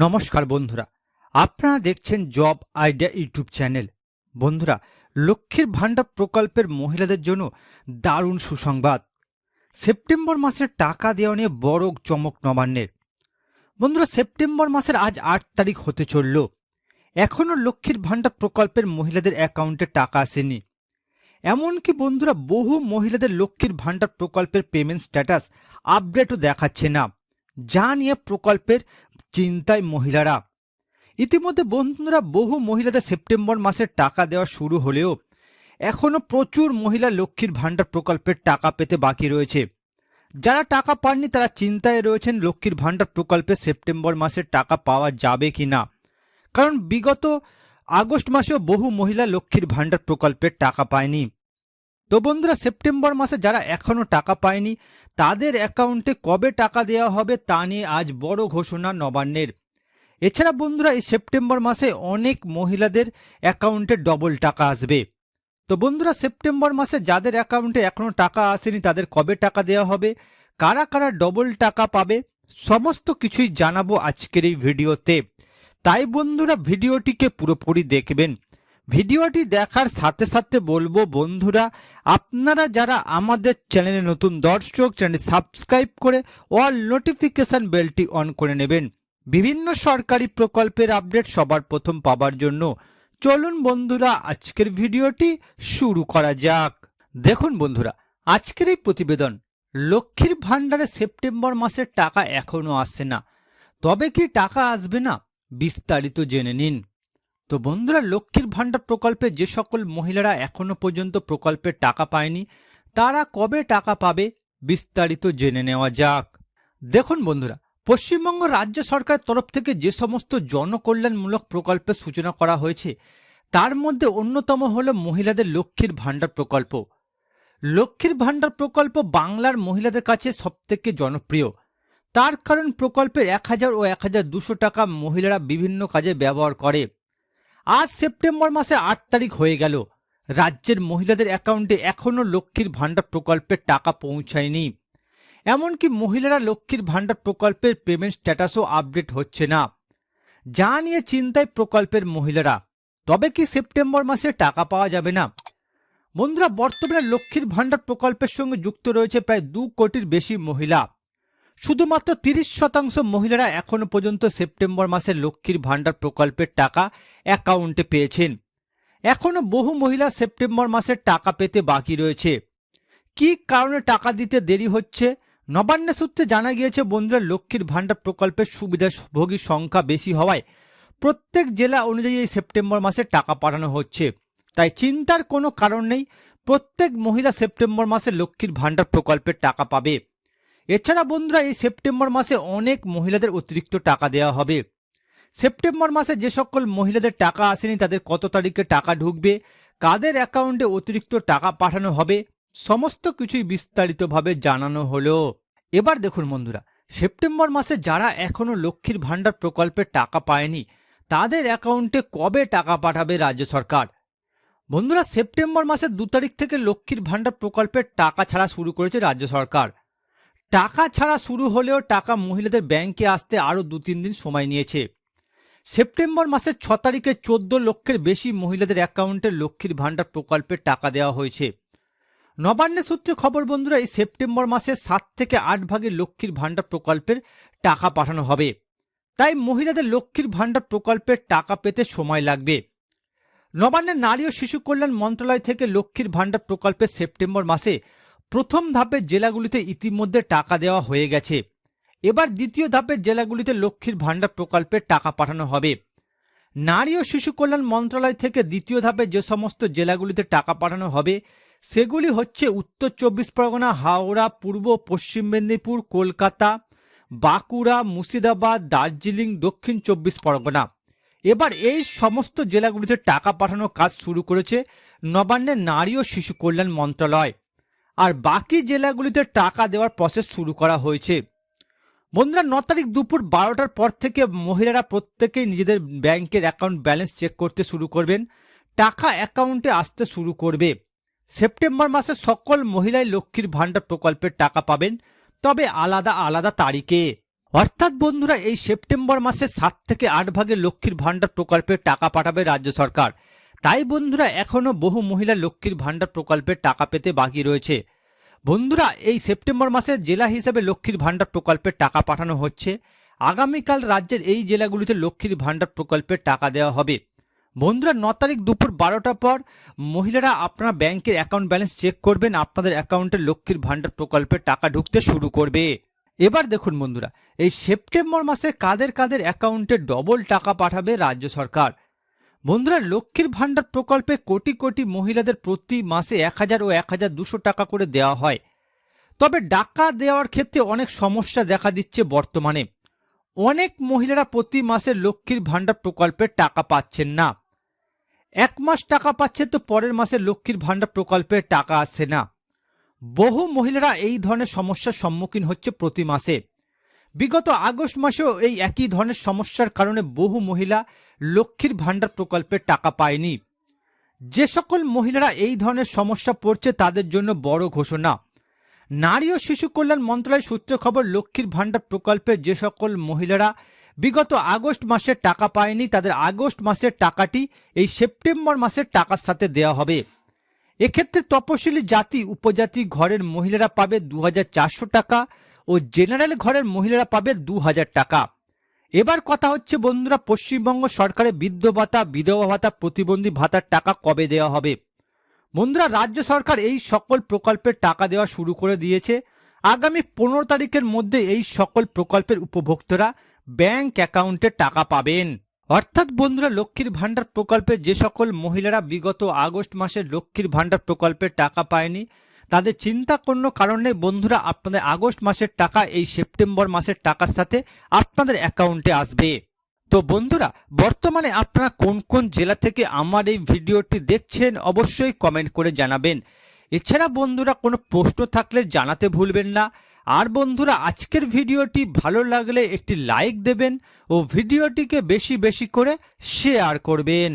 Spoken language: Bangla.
নমস্কার বন্ধুরা, আপনারা দেখছেন জব আইডিয়া ইউটিউব চ্যানেল। বন্ধুরা, লক্ষ্মীর ভাণ্ডার প্রকল্পের মহিলাদের জন্য দারুণ সুসংবাদ। সেপ্টেম্বর মাসের টাকা দেওয়া নিয়ে বড় চমক নবান্নের। বন্ধুরা, সেপ্টেম্বর মাসের আজ আট তারিখ হতে চলল। এখনও লক্ষ্মীর ভাণ্ডার প্রকল্পের মহিলাদের অ্যাকাউন্টে টাকা আসেনি। এমনকি বন্ধুরা, বহু মহিলাদের লক্ষ্মীর ভাণ্ডার প্রকল্পের পেমেন্ট স্ট্যাটাস আপডেটও দেখাচ্ছে না। যা নিয়ে প্রকল্পের চিন্তায় মহিলারা। ইতিমধ্যে বন্ধুরা বহু মহিলাদের সেপ্টেম্বর মাসের টাকা দেওয়া শুরু হলেও এখনও প্রচুর মহিলা লক্ষ্মীর ভাণ্ডার প্রকল্পের টাকা পেতে বাকি রয়েছে। যারা টাকা পাননি তারা চিন্তায় রয়েছেন লক্ষ্মীর ভাণ্ডার প্রকল্পে সেপ্টেম্বর মাসের টাকা পাওয়া যাবে কি না কারণ বিগত আগস্ট মাসেও বহু মহিলা লক্ষ্মীর ভাণ্ডার প্রকল্পের টাকা পায়নি। তো বন্ধুরা, সেপ্টেম্বর মাসে যারা এখনও টাকা পায়নি, তাদের অ্যাকাউন্টে কবে টাকা দেওয়া হবে তা নিয়ে আজ বড় ঘোষণা নবান্নের। এছাড়া বন্ধুরা, এই সেপ্টেম্বর মাসে অনেক মহিলাদের অ্যাকাউন্টে ডবল টাকা আসবে। তো বন্ধুরা, সেপ্টেম্বর মাসে যাদের অ্যাকাউন্টে এখনও টাকা আসেনি, তাদের কবে টাকা দেওয়া হবে, কারা কারা ডবল টাকা পাবে, সমস্ত কিছুই জানাব আজকের এই ভিডিওতে। তাই বন্ধুরা, ভিডিওটিকে পুরোপুরি দেখবেন। ভিডিওটি দেখার সাথে সাথে বলব বন্ধুরা, আপনারা যারা আমাদের চ্যানেলে নতুন দর্শক চ্যানেল সাবস্ক্রাইব করে অল নোটিফিকেশন বেলটি অন করে নেবেন। বিভিন্ন সরকারি প্রকল্পের আপডেট সবার প্রথম পাবার জন্য। চলুন বন্ধুরা, আজকের ভিডিওটি শুরু করা যাক। দেখুন বন্ধুরা, আজকের এই প্রতিবেদন, লক্ষ্মীর ভাণ্ডারে সেপ্টেম্বর মাসের টাকা এখনও আসছে না। তবে কি টাকা আসবে না, বিস্তারিত জেনে নিন। তো বন্ধুরা, লক্ষ্মীর ভাণ্ডার প্রকল্পে যে সকল মহিলারা এখনও পর্যন্ত প্রকল্পের টাকা পায়নি, তারা কবে টাকা পাবে বিস্তারিত জেনে নেওয়া যাক। দেখুন বন্ধুরা, পশ্চিমবঙ্গ রাজ্য সরকারের তরফ থেকে যে সমস্ত জনকল্যাণমূলক প্রকল্পের সূচনা করা হয়েছে, তার মধ্যে অন্যতম হল মহিলাদের লক্ষ্মীর ভাণ্ডার প্রকল্প। লক্ষ্মীর ভাণ্ডার প্রকল্প বাংলার মহিলাদের কাছে সবথেকে জনপ্রিয়। তার কারণ প্রকল্পের এক হাজার ও এক হাজার দুশো টাকা মহিলারা বিভিন্ন কাজে ব্যবহার করে। আজ সেপ্টেম্বর মাসে আট তারিখ হয়ে গেল। রাজ্যের মহিলাদের অ্যাকাউন্টে এখনও লক্ষ্মীর ভাণ্ডার প্রকল্পের টাকা পৌঁছায়নি। এমনকি মহিলারা লক্ষ্মীর ভাণ্ডার প্রকল্পের পেমেন্ট স্ট্যাটাসও আপডেট হচ্ছে না। যা নিয়ে চিন্তায় প্রকল্পের মহিলারা। তবে কি সেপ্টেম্বর মাসে টাকা পাওয়া যাবে না? বন্ধুরা, বর্তমানে লক্ষ্মীর ভাণ্ডার প্রকল্পের সঙ্গে যুক্ত রয়েছে প্রায় দু কোটির বেশি মহিলা। শুধুমাত্র তিরিশ শতাংশ মহিলারা এখনও পর্যন্ত সেপ্টেম্বর মাসে লক্ষ্মীর ভাণ্ডার প্রকল্পের টাকা অ্যাকাউন্টে পেয়েছেন। এখনও বহু মহিলা সেপ্টেম্বর মাসের টাকা পেতে বাকি রয়েছে। কি কারণে টাকা দিতে দেরি হচ্ছে? নবান্ন সূত্রে জানা গিয়েছে, বন্ধুরা, লক্ষ্মীর ভাণ্ডার প্রকল্পের সুবিধাভোগীর সংখ্যা বেশি হওয়ায় প্রত্যেক জেলা অনুযায়ী এই সেপ্টেম্বর মাসে টাকা পাঠানো হচ্ছে। তাই চিন্তার কোনো কারণ নেই, প্রত্যেক মহিলা সেপ্টেম্বর মাসে লক্ষ্মীর ভাণ্ডার প্রকল্পের টাকা পাবে। এছাড়া বন্ধুরা, এই সেপ্টেম্বর মাসে অনেক মহিলাদের অতিরিক্ত টাকা দেওয়া হবে। সেপ্টেম্বর মাসে যে সকল মহিলাদের টাকা আসেনি, তাদের কত তারিখে টাকা ঢুকবে, কাদের অ্যাকাউন্টে অতিরিক্ত টাকা পাঠানো হবে, সমস্ত কিছুই বিস্তারিতভাবে জানানো হলো। এবার দেখুন বন্ধুরা, সেপ্টেম্বর মাসে যারা এখনও লক্ষ্মীর ভাণ্ডার প্রকল্পের টাকা পায়নি, তাদের অ্যাকাউন্টে কবে টাকা পাঠাবে রাজ্য সরকার? বন্ধুরা, সেপ্টেম্বর মাসের দু তারিখ থেকে লক্ষ্মীর ভাণ্ডার প্রকল্পের টাকা ছাড়া শুরু করেছে রাজ্য সরকার। টাকা ছাড়া শুরু হলেও টাকা মহিলাদের ব্যাংকে আসতে আরও দু তিন দিন সময় নিয়েছে। সেপ্টেম্বর মাসের ছ তারিখে চোদ্দ লক্ষের বেশি মহিলাদের অ্যাকাউন্টে লক্ষ্মীর ভাণ্ডার প্রকল্পে টাকা দেওয়া হয়েছে। নবান্নের সূত্রে খবর, বন্ধুরা, এই সেপ্টেম্বর মাসে সাত থেকে আট ভাগে লক্ষ্মীর ভাণ্ডার প্রকল্পের টাকা পাঠানো হবে। তাই মহিলাদের লক্ষ্মীর ভাণ্ডার প্রকল্পের টাকা পেতে সময় লাগবে। নবান্নের নারী ও শিশু কল্যাণ মন্ত্রণালয় থেকে লক্ষ্মীর ভাণ্ডার প্রকল্পের সেপ্টেম্বর মাসে প্রথম ধাপের জেলাগুলিতে ইতিমধ্যে টাকা দেওয়া হয়ে গেছে। এবার দ্বিতীয় ধাপের জেলাগুলিতে লক্ষ্মীর ভাণ্ডার প্রকল্পে টাকা পাঠানো হবে। নারী ও শিশু কল্যাণ মন্ত্রণালয় থেকে দ্বিতীয় ধাপে যে সমস্ত জেলাগুলিতে টাকা পাঠানো হবে, সেগুলি হচ্ছে উত্তর চব্বিশ পরগনা, হাওড়া, পূর্ব, পশ্চিম মেদিনীপুর, কলকাতা, বাঁকুড়া, মুর্শিদাবাদ, দার্জিলিং, দক্ষিণ চব্বিশ পরগনা। এবার এই সমস্ত জেলাগুলিতে টাকা পাঠানোর কাজ শুরু করেছে নবান্নের নারী ও শিশু কল্যাণ মন্ত্রণালয়। আর বাকি জেলাগুলিতে টাকা দেওয়ার প্রসেস শুরু করা হয়েছে। বন্ধুরা, ন তারিখ দুপুর বারোটার পর থেকে মহিলারা প্রত্যেকেই নিজেদের ব্যাংকের অ্যাকাউন্ট ব্যালেন্স চেক করতে শুরু করবেন। টাকা অ্যাকাউন্টে আসতে শুরু করবে। সেপ্টেম্বর মাসে সকল মহিলাই লক্ষ্মীর ভাণ্ডার প্রকল্পের টাকা পাবেন, তবে আলাদা আলাদা তারিখে। অর্থাৎ বন্ধুরা, এই সেপ্টেম্বর মাসে সাত থেকে আট ভাগে লক্ষ্মীর ভাণ্ডার প্রকল্পের টাকা পাঠাবে রাজ্য সরকার। তাই বন্ধুরা এখনও বহু মহিলা লক্ষ্মীর ভাণ্ডার প্রকল্পের টাকা পেতে বাকি রয়েছে। বন্ধুরা, এই সেপ্টেম্বর মাসে জেলা হিসেবে লক্ষ্মীর ভাণ্ডার প্রকল্পের টাকা পাঠানো হচ্ছে। আগামীকাল রাজ্যের এই জেলাগুলিতে লক্ষ্মীর ভাণ্ডার প্রকল্পের টাকা দেওয়া হবে। বন্ধুরা, ন তারিখ দুপুর বারোটার পর মহিলারা আপনারা ব্যাংকের অ্যাকাউন্ট ব্যালেন্স চেক করবেন, আপনাদের অ্যাকাউন্টে লক্ষ্মীর ভাণ্ডার প্রকল্পের টাকা ঢুকতে শুরু করবে। এবার দেখুন বন্ধুরা, এই সেপ্টেম্বর মাসে কাদের কাদের অ্যাকাউন্টে ডবল টাকা পাঠাবে রাজ্য সরকার? বন্ধুরা, লক্ষ্মীর ভাণ্ডার প্রকল্পে কোটি কোটি মহিলাদের প্রতি মাসে এক হাজার ও এক হাজার দুশো টাকা করে দেওয়া হয়। তবে টাকা দেওয়ার ক্ষেত্রে অনেক সমস্যা দেখা দিচ্ছে বর্তমানে। অনেক মহিলারা প্রতি মাসে লক্ষ্মীর ভাণ্ডার প্রকল্পের টাকা পাচ্ছেন না। এক মাস টাকা পাচ্ছে তো পরের মাসে লক্ষ্মীর ভাণ্ডার প্রকল্পের টাকা আসছে না। বহু মহিলারা এই ধরনের সমস্যার সম্মুখীন হচ্ছে প্রতি মাসে। বিগত আগস্ট মাসেও এই একই ধরনের সমস্যার কারণে বহু মহিলা লক্ষ্মীর ভাণ্ডার প্রকল্পে টাকা পায়নি। যে সকল মহিলারা এই ধরনের সমস্যা পড়ছে তাদের জন্য বড় ঘোষণা। নারী ও শিশু কল্যাণ মন্ত্রণালয় সূত্রে খবর, লক্ষ্মীর ভাণ্ডার প্রকল্পে যে সকল মহিলারা বিগত আগস্ট মাসে টাকা পায়নি, তাদের আগস্ট মাসের টাকাটি এই সেপ্টেম্বর মাসের টাকার সাথে দেওয়া হবে। এক্ষেত্রে তপশিলি জাতি, উপজাতি ঘরের মহিলারা পাবে দু হাজার চারশো টাকা ও জেনারেল ঘরের মহিলারা পাবে দু হাজার টাকা। এবার কথা হচ্ছে, বন্ধুরা, পশ্চিমবঙ্গ সরকারের বৃদ্ধ ভাতা, বিধবা ভাতা প্রতিবন্ধী ভাতার টাকা কবে দেওয়া হবে? বন্ধুরা, রাজ্য সরকার এই সকল প্রকল্পের টাকা দেওয়া শুরু করে দিয়েছে। আগামী পনেরো তারিখের মধ্যে এই সকল প্রকল্পের উপভোক্তারা ব্যাংক অ্যাকাউন্টে টাকা পাবেন। অর্থাৎ, বন্ধুরা, লক্ষ্মীর ভাণ্ডার প্রকল্পে যে সকল মহিলারা বিগত আগস্ট মাসে লক্ষ্মীর ভাণ্ডার প্রকল্পের টাকা পায়নি তাদের চিন্তা কোনো কারণে বন্ধুরা আপনাদের আগস্ট মাসের টাকা, এই সেপ্টেম্বর মাসের টাকার সাথে আপনাদের অ্যাকাউন্টে আসবে। তো বন্ধুরা, বর্তমানে আপনারা কোন কোন জেলা থেকে আমার এই ভিডিওটি দেখছেন অবশ্যই কমেন্ট করে জানাবেন। এছাড়া বন্ধুরা, কোনো প্রশ্ন থাকলে জানাতে ভুলবেন না। আর বন্ধুরা, আজকের ভিডিওটি ভালো লাগলে একটি লাইক দেবেন ও ভিডিওটিকে বেশি বেশি করে শেয়ার করবেন।